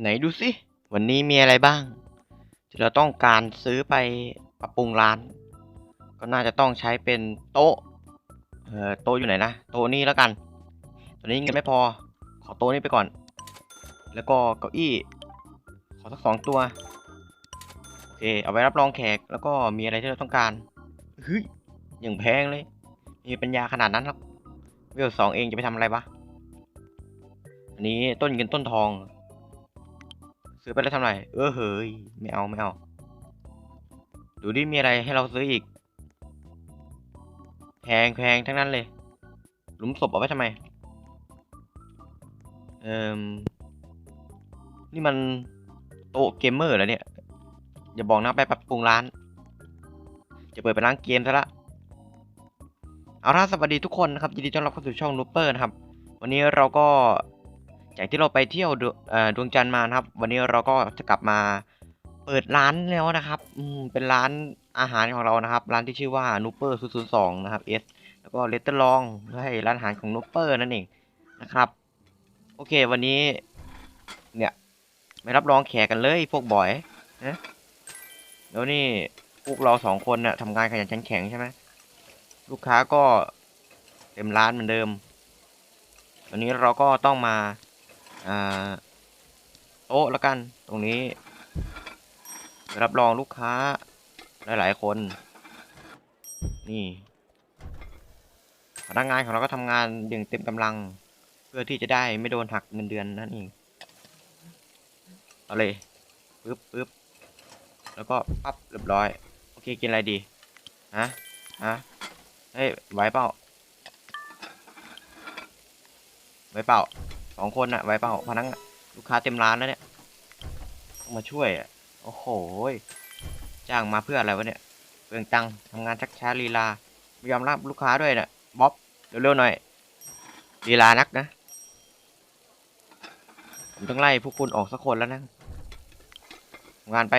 ไหนดูสิ วันนี้มีอะไรบ้าง ที่เราต้องการซื้อไปปรับปรุงร้าน ก็น่าจะต้องใช้เป็นโต๊ะ เอ่อ โต๊ะอยู่ไหนนะ โต๊ะนี้แล้วกันตอนนี้เงินไม่พอ ขอโต๊ะนี้ไปก่อน แล้วก็เก้าอี้ ขอสักสองตัว โอเค เอาไว้รับรองแขก แล้วก็มีอะไรที่เราต้องการเฮ้ยอย่างแพงเลย มีปัญญาขนาดนั้นหรอกเวลสองเองจะไปทำอะไรวะ อันนี้ต้นเงินต้นทอง ซื้อไปแล้วทำไร เออเฮ้ย ไม่เอาไม่เอา ดูดิมีอะไรให้เราซื้ออีก แพงแพงทั้งนั้นเลย หลุมศพเอาไว้ทำไม เอ่มนี่มันโต๊ะเกมเมอร์เหรอเนี่ย อย่าบอกนะไปปรับปรุงร้าน จะเปิดเป็นร้านเกมซะละ เอาล่ะสวัสดีทุกคนนะครับ ยินดีต้อนรับเข้าสู่ช่องนูปเปอร์นะครับ วันนี้เราก็ จากที่เราไปเที่ยวดวเอ่อดวงจันทร์มานะครับ วันนี้เราก็จะกลับมาเปิดร้านแล้วนะครับอืเป็นร้านอาหารของเรานะครับ ร้านที่ชื่อว่านูเปอร์002นะครับ S แล้วก็เลตเตอร์ลองให้ร้านอาหารของนูเปอร์นั่นเองนะครับ โอเค วันนี้ เนี่ยไม่รับรองแขกกันเลย พวกบอยนะแล้วนี่พวกเราสองคนน่ะทำงานขยันขันแข็งใช่ไหมลูกค้าก็เต็มร้านเหมือนเดิมวันนี้เราก็ต้องมา อ่าโต๊ะล้วกันตรงนี้ รับรองลูกค้า หลายๆคน นี่พนักงานของเราก็ทำงานอย่างเต็มกำลัง เพื่อที่จะได้ไม่โดนหักเงินเดือนนั่นเองเอาเลยปึ๊บปึ๊บแล้วก็ปั๊บเรียบร้อย โอเคกินอะไรดีฮะฮะเฮ้ยไหวเปล่าไหวเปล่า องคนอะไหวเปล่าพนักลูกค้าเต็มร้านแล้วเนี่ยมาช่วยอะโอ้โหจ้างมาเพื่ออะไรวะเนี่ยเปลืองตังค์ทำงานชักช้าลีลาไม่ยอมรับลูกค้าด้วยเนะบ๊อบเร็วๆหน่อยลีลานักนะผมต้องไล่พวกคุณออกสักคนแล้วนะทำงานไป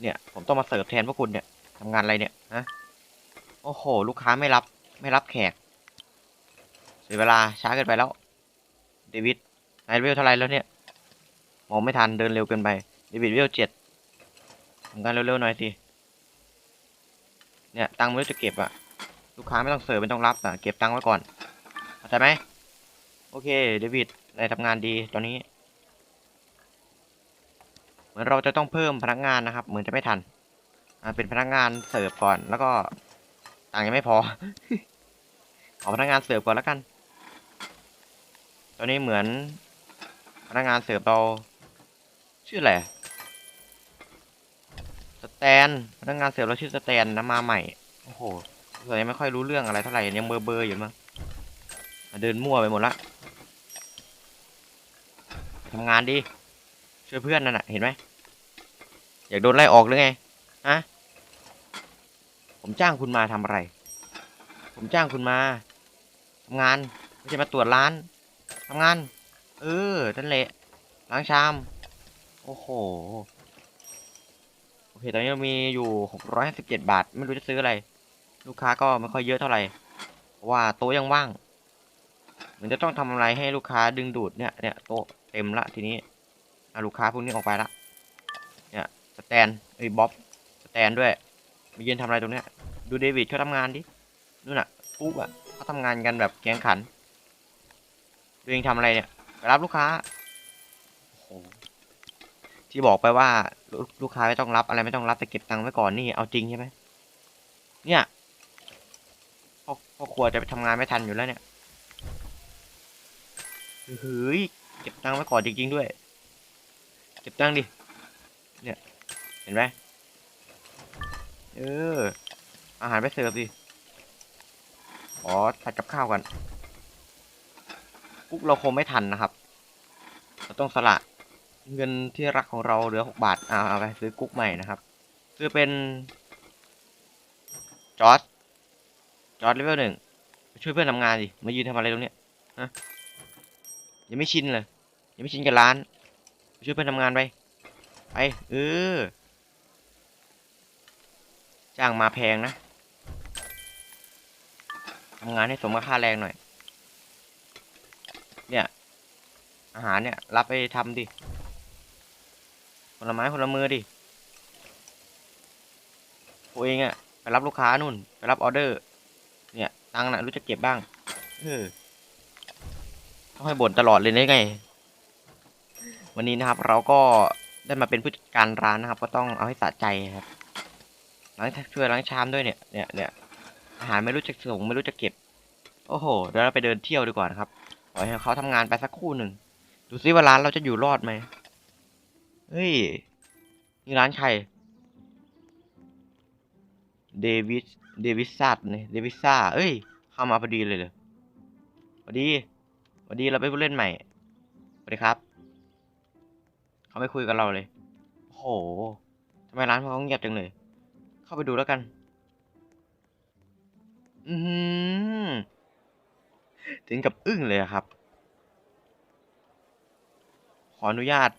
เนี่ย ผมต้องมาเสิร์ฟแทนพวกคุณเนี่ยทำงานอะไรเนี่ยฮะโอ้โห ลูกค้าไม่รับไม่รับแขกเสียเวลาช้าเกินไปแล้ว เดวิดนายเวลเท่าไรแล้วเนี่ย มองไม่ทันเดินเร็วเกินไป เดวิดเวลเจ็ดทำงานเร็วๆหน่อยสิ เนี่ยตังค์ไม่รู้จะเก็บอะลูกค้าไม่ต้องเสิร์ฟไม่ต้องรับอะเก็บตังค์ไว้ก่อนเข้าใจไหมโอเค เดวิดนายทำงานดีตอนนี้ เหมือนเราจะต้องเพิ่มพนักงานนะครับ เหมือนจะไม่ทันเป็นพนักงานเสิร์ฟก่อนแล้วก็ตังค์ยังไม่พอ ขอพนักงานเสิร์ฟก่อนแล้วกัน ตอนนี้เหมือนพนักงานเสิร์ฟเราชื่ออะไรสแตนพนักงานเสิร์ฟเราชื่อสแตนนะมาใหม่โอ้โหเลยไม่ค่อยรู้เรื่องอะไรเท่าไหร่ยังเบอร์เบอร์อยู่มั้งเดินมั่วไปหมดละทำงานดิช่วยเพื่อนนั่นน่ะเห็นไหมอยากโดนไล่ออกหรือไงฮะผมจ้างคุณมาทำอะไร ผมจ้างคุณมาทำงานไม่ใช่มาตรวจร้าน ทำงาน เออนั่นแหละล้างชาม โอ้โห โอเค ตอนนี้เรามีอยู่หกร้อยห้าสิบเจ็ดบาท ไม่รู้จะซื้ออะไร ลูกค้าก็ไม่ค่อยเยอะเท่าไหร่ว่าโต๊ะยังว่าง เหมือนจะต้องทำอะไรให้ลูกค้าดึงดูดเนี่ยเนี่ยโต๊ะเต็มละทีนี้ลูกค้าพวกนี้ออกไปละ เนี่ยสแตนเอ้บ๊อบสแตนด้วยมายืนทำอะไรตรงเนี้ย ดูเดวิดเขาทำงานดินู่นน่ะปุ๊บอะเขาทำงานกันแบบแข่งขัน ตัวเองทำอะไรเนี่ยไปรับลูกค้าที่บอกไปว่าลูกลูกค้าไม่ต้องรับอะไรไม่ต้องรับแต่เก็บตังค์ไว้ก่อนนี่เอาจริงใช่ไหมเนี่ยพ่อพ่อครัวจะไปทำงานไม่ทันอยู่แล้วเนี่ยเฮ้ยเก็บตังค์ไว้ก่อนจริงๆด้วย เก็บตังค์ดิ เนี่ย เห็นไหมเออ อาหารไปเสิร์ฟดิ อ๋อ ผัดกับข้าวกัน กุ๊กเราคงไม่ทันนะครับ เราต้องสละเงินที่รักของเราเหลือหกบาทเอาเอาไปซื้อกุ๊กใหม่นะครับ ซื้อเป็นจอร์ดจอร์ดเลเวลหนึ่งช่วยเพื่อนทำงานดิมายืนทำอะไรตรงเนี้ยฮะยังไม่ชินเลยยังไม่ชินกับร้าน ช่วยเพื่อนทำงานไปไปเออจ้างมาแพงนะทำงานให้สมกับค่าแรงหน่อย เนี่ย อาหารเนี่ย รับไปทำดิคนละไม้คนละมือดิตัวเองอะไปรับลูกค้านู่น ไปรับออเดอร์ เนี่ย ตังค์น่ะรู้จะเก็บบ้าง เออต้องให้บ่นตลอดเลยได้ไง วันนี้นะครับ เราก็ได้มาเป็นผู้จัดการร้านนะครับ ก็ต้องเอาให้สะใจครับล้างช่วยล้างชามด้วยเนี่ย เนี่ยเนี่ยอาหารไม่รู้จะส่งไม่รู้จะเก็บ โอ้โห เดี๋ยวเราไปเดินเที่ยวดีกว่านะครับ ปล่อยให้เขาทำงานไปสักครู่หนึ่ง ดูซิว่าร้านเราจะอยู่รอดไหมเฮ้ยนี่ร้านใครเดวิสเดวิสซัดเนี่ยเดวิสซ่าเอ้ย เข้ามาพอดีเลยเลยพอดีพอดีเราเป็นผู้เล่นใหม่สวัสดีครับเขาไม่คุยกับเราเลยโอ้โหทำไมร้านเขาเงียบจังเลย เข้าไปดูแล้วกัน อือหือ ถึงกับอึ้งเลยครับ ขออนุญาต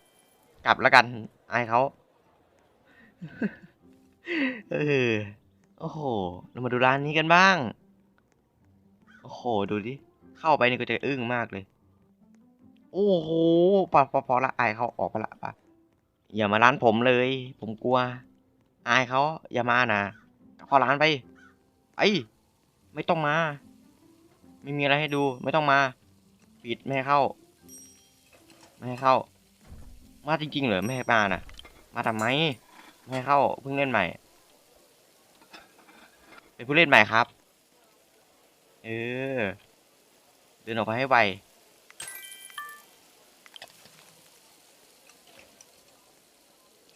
กลับแล้วกันอายเขาเออโอ้โหเรามาดูร้านนี้กันบ้าง โอ้โห ดูดิ เข้าไปนี่ก็จะอึ้งมากเลย โอ้โหพอพอพอละอายเขาออกไปละปะอย่ามาร้านผมเลย ผมกลัว อายเขาอย่ามานะเข้าร้านไปไอ้ไม่ต้องมา ไม่มีอะไรให้ดูไม่ต้องมา ปิดไม่ให้เข้า ไม่ให้เข้า มาจริงๆเหรอไม่ให้มาน่ะ มาทำไม ไม่ให้เข้าเพิ่งเล่นใหม่ เป็นผู้เล่นใหม่ครับ เออ เดินออกไปให้ไว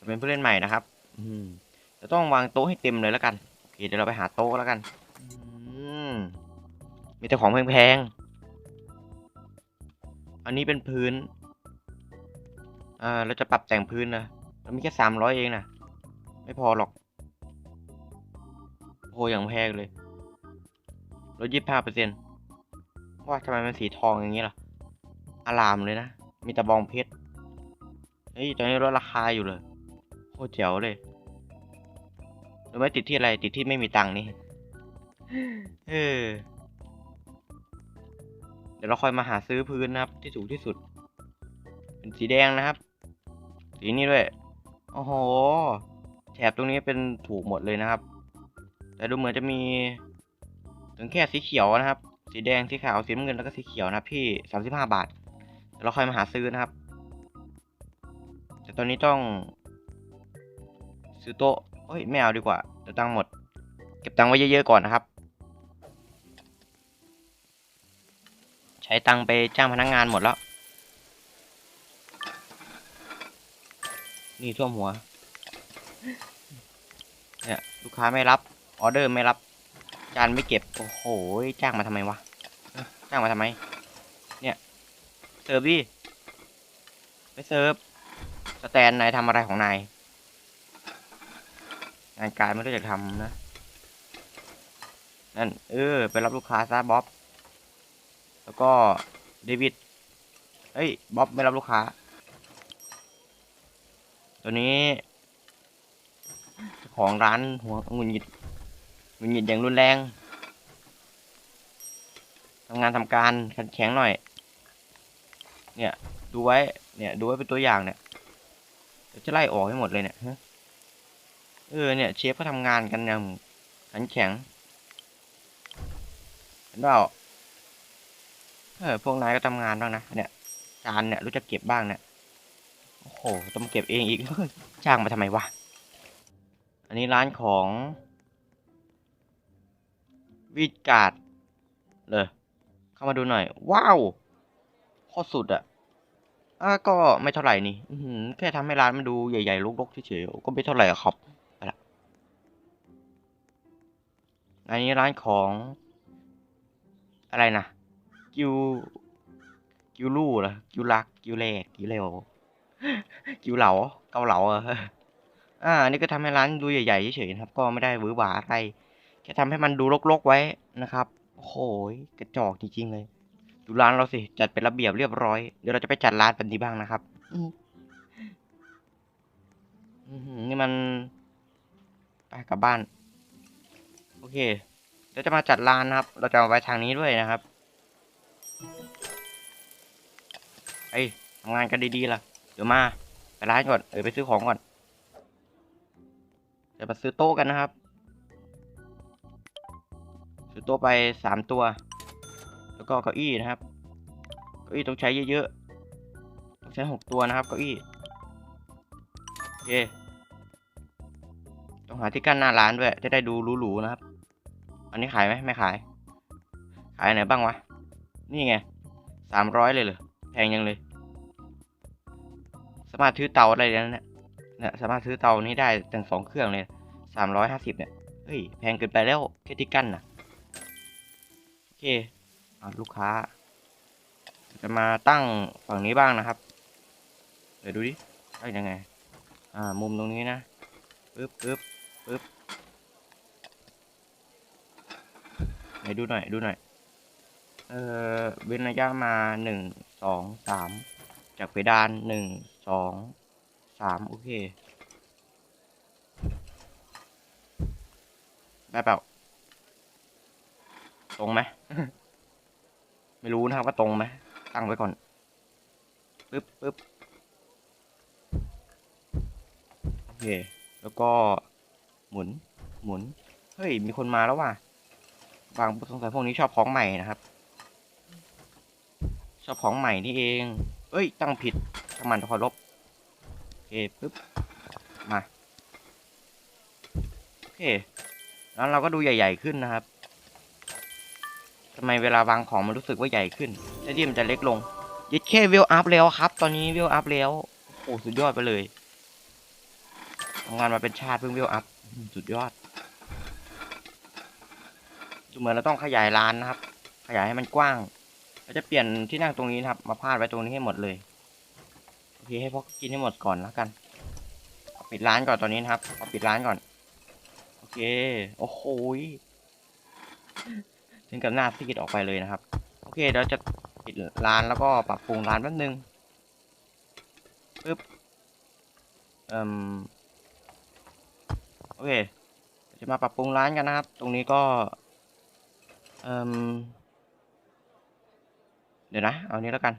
เป็นผู้เล่นใหม่นะครับ อืมจะต้องวางโต๊ะให้เต็มเลยแล้วกัน โอเคเดี๋ยวเราไปหาโต๊ะแล้วกัน มีแต่ของแพงๆ อันนี้เป็นพื้น อ่า เราจะปรับแต่งพื้นนะเรามีแค่สามร้อยเองนะไม่พอหรอกโอ้อย่างแพงเลยลดยี่สิบห้าเปอร์เซ็นต์ว่าทำไมมันสีทองอย่างนี้ล่ะ อารามเลยนะ มีตะบองเพชร เฮ้ย ตอนนี้ลดราคาอยู่เลย โคตรเจ๋วเลยหรือไม่ติดที่อะไร ติดที่ไม่มีตังค์นี่ เออ เดี๋ยวเราค่อยมาหาซื้อพื้นนะครับ ที่ถูกที่สุด เป็นสีแดงนะครับ สีนี้ด้วยโอ้โหแถบตรงนี้เป็นถูกหมดเลยนะครับ แต่ดูเหมือนจะมี ถึงแค่สีเขียวนะครับ สีแดงสีขาวสีน้ำเงินแล้วก็สีเขียวนะครับพี่สามสิบห้าบาทเดี๋ยวเราค่อยมาหาซื้อนะครับ แต่ตอนนี้ต้องซื้อโต๊ะเฮ้ยไม่เอาดีกว่าเดี๋ยวตังหมด เก็บตังไว้เยอะๆก่อนนะครับ ช้ตังไปจ้างพนักงานหมดแล้ว นี่ท่วมหัว เนี่ยลูกค้าไม่รับ ออเดอร์ไม่รับ จานไม่เก็บ โอ้โห จ้างมาทำไมวะ จ้างมาทำไม เนี่ย เสิร์ฟดิไม่เสิร์ฟ สแตนนายทำอะไรของนาย งานการไม่รู้จักทำนะ นั่น เออ ไปรับลูกค้าซะบ๊อบ แล้วก็เดวิดเอ้ยบ๊อบไม่รับลูกค้า ตัวนี้ ของร้านหัวงุนหงิดงุนหงิดอย่างรุนแรงทำงานทำการขันแข็งหน่อย เนี่ยดูไว้ เนี่ยดูไว้เป็นตัวอย่างเนี่ยจะไล่ออกให้หมดเลยเนี่ยเออเนี่ยเชฟก็ทำงานกันอย่างขันแข็งเห็นเปล่า เออพวกนายก็ทำงานบ้างนะเนี่ยจานเนี่ยรู้จักเก็บบ้างเนี่ยโอ้โหต้องมาเก็บเองอีกจ้างมาทำไมวะอันนี้ร้านของวีดการ์ดเลยเข้ามาดูหน่อย ว้าวโคตรสุดอะอะก็ไม่เท่าไหร่นี่อืแค่ทำให้ร้านมันดูใหญ่ๆรกๆเฉยๆก็ไม่เท่าไหร่ครับไปละอันนี้ร้านของอะไรนะ กิว กิวลู่เหรอกิวลัก กิวแรกกิวเร็วกิวเหลา เกาเหลาอะอ่านนี้ก็ทำให้ร้านดูใหญ่ๆเฉยๆนะครับ ก็ไม่ได้หวือหวาอะไรแค่ทำให้มันดูรกๆไว้นะครับ โอ้โหกระจอกจริงๆเลย ดูร้านเราสิ จัดเป็นระเบียบเรียบร้อย เดี๋ยวเราจะไปจัดร้านแบบนี้บ้างนะครับอืมนี่มันไปกลับบ้าน โอเค เดี๋ยวจะมาจัดร้านนะครับ เราจะเอาไว้ทางนี้ด้วยนะครับ เอ้ยทำงานกันดีๆล่ะ เดี๋ยวมาไปร้านก่อน เออไปซื้อของก่อน เดี๋ยวมาซื้อโต๊ะกันนะครับ ซื้อโต๊ะไปสามตัว แล้วก็เก้าอี้นะครับ เก้าอี้ต้องใช้เยอะๆ ต้องใช้หกตัวนะครับเก้าอี้โอเคต้องหาที่กั้นหน้าร้านด้วย จะได้ดูหรูๆนะครับ อันนี้ขายไหมไม่ขาย ขายไหนบ้างวะ นี่ไงสามร้อยเลยเหรอ แพงยังเลย สามารถซื้อเตาอะไรนั้นเนี่ยเนี่ยสามารถซื้อเตานี้ได้ถึงสองเครื่องเลยสามร้อยห้าสิบเนี่ยเฮ้ยแพงเกินไปแล้วแค่ที่กั้นน่ะโอเคอลูกค้า จะมาตั้งฝั่งนี้บ้างนะครับ เดี๋ยวดูดิได้ยังไง อ่า มุมตรงนี้นะปึ๊บปึ๊บปึ๊บไหนดูหน่อย ดูหน่อย เอ่อเว้นระยะมาหนึ่งสองสามจากเพดานหนึ่งสองสามโอเคได้เปล่าตรงไหมไม่รู้นะครับว่าตรงไหมตั้งไว้ก่อนปึ๊บปึ๊บโอเค แล้วก็หมุนหมุน เฮ้ย มีคนมาแล้วว่ะบางสงสัยพวกนี้ชอบของใหม่นะครับ ชอบของใหม่นี่เอง เอ้ย ตั้งผิดทำมันขอลบโอเคปึ๊บ มา โอเค แล้วเราก็ดูใหญ่ๆขึ้นนะครับทำไมเวลาวางของมันรู้สึกว่าใหญ่ขึ้นแทนที่มันจะเล็กลงยึดแค่เวลอัพแล้วครับ ตอนนี้เวลอัพแล้วโอ้สุดยอดไปเลยทำงานมาเป็นชาติเพิ่งเวลอัพสุดยอดดูเหมือนเราต้องขยายร้านนะครับ ขยายให้มันกว้าง เราจะเปลี่ยนที่นั่งตรงนี้นะครับ มาพาดไว้ตรงนี้ให้หมดเลยโอเคให้พวกกินให้หมดก่อนแล้วกันปิดร้านก่อนตอนนี้นะครับเอาปิดร้านก่อน โอเค โอ้โหถึงกับหน้าซีดออกไปเลยนะครับ โอเคเดี๋ยวจะปิดร้านแล้วก็ปรับปรุงร้านแป๊บนึงปึ๊บเอ่มโอเคจะมาปรับปรุงร้านกันนะครับ ตรงนี้ก็เอ่ม เดี๋ยวนะ เอานี้แล้วกัน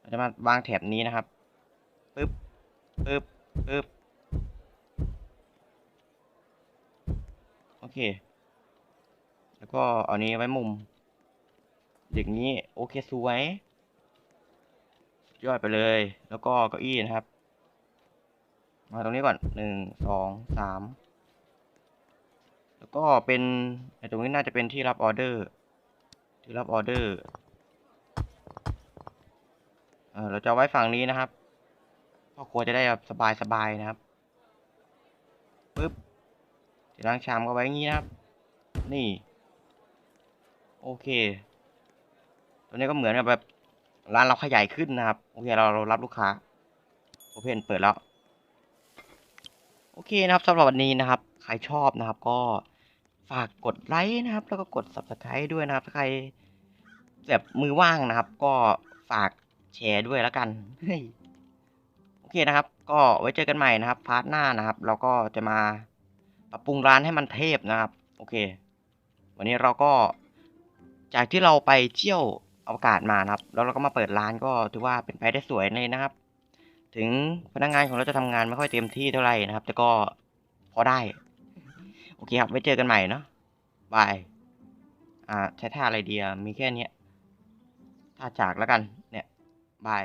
เราจะมาวางแถบนี้นะครับปึ๊บปึ๊บปึ๊บโอเค แล้วก็เอานี้ไว้มุม อย่างนี้โอเคสวยสุดยอดไปเลย แล้วก็เก้าอี้นะครับ มาตรงนี้ก่อนหนึ่งสองสามแล้วก็เป็นไอตรงนี้น่าจะเป็นที่รับออเดอร์ ที่รับออเดอร์ เราจะไว้ฝั่งนี้นะครับพ่อครัวจะได้แบบสบายๆนะครับปึ๊บที่ล้างชามก็ไว้อย่างนี้นะครับ นี่ โอเค ตัวนี้ก็เหมือนกับแบบร้านเราขยายขึ้นนะครับ โอเคเราเรารับลูกค้าโอเพนเปิดแล้ว โอเคนะครับสำหรับวันนี้นะครับ ใครชอบนะครับ ก็ฝากกดไลค์นะครับ แล้วก็กด subscribe ด้วยนะครับถ้าใครแบบมือว่างนะครับ ก็ฝาก แชร์ด้วยแล้วกันโอเคนะครับ ก็ไว้เจอกันใหม่นะครับ พาร์ทหน้านะครับ เราก็จะมาปรับปรุงร้านให้มันเทพนะครับ โอเค วันนี้เราก็จากที่เราไปเที่ยวอวกาศมานะครับ แล้วเราก็มาเปิดร้านก็ถือว่าเป็นไปได้สวยเลยนะครับ ถึงพนักงานของเราจะทำงานไม่ค่อยเต็มที่เท่าไหร่นะครับ แต่ก็พอได้ โอเคครับไว้เจอกันใหม่เนาะบายอ่าใช้ท่าอะไรดีมีแค่เนี้ยท่าจากแล้วกันเนี่ย บาย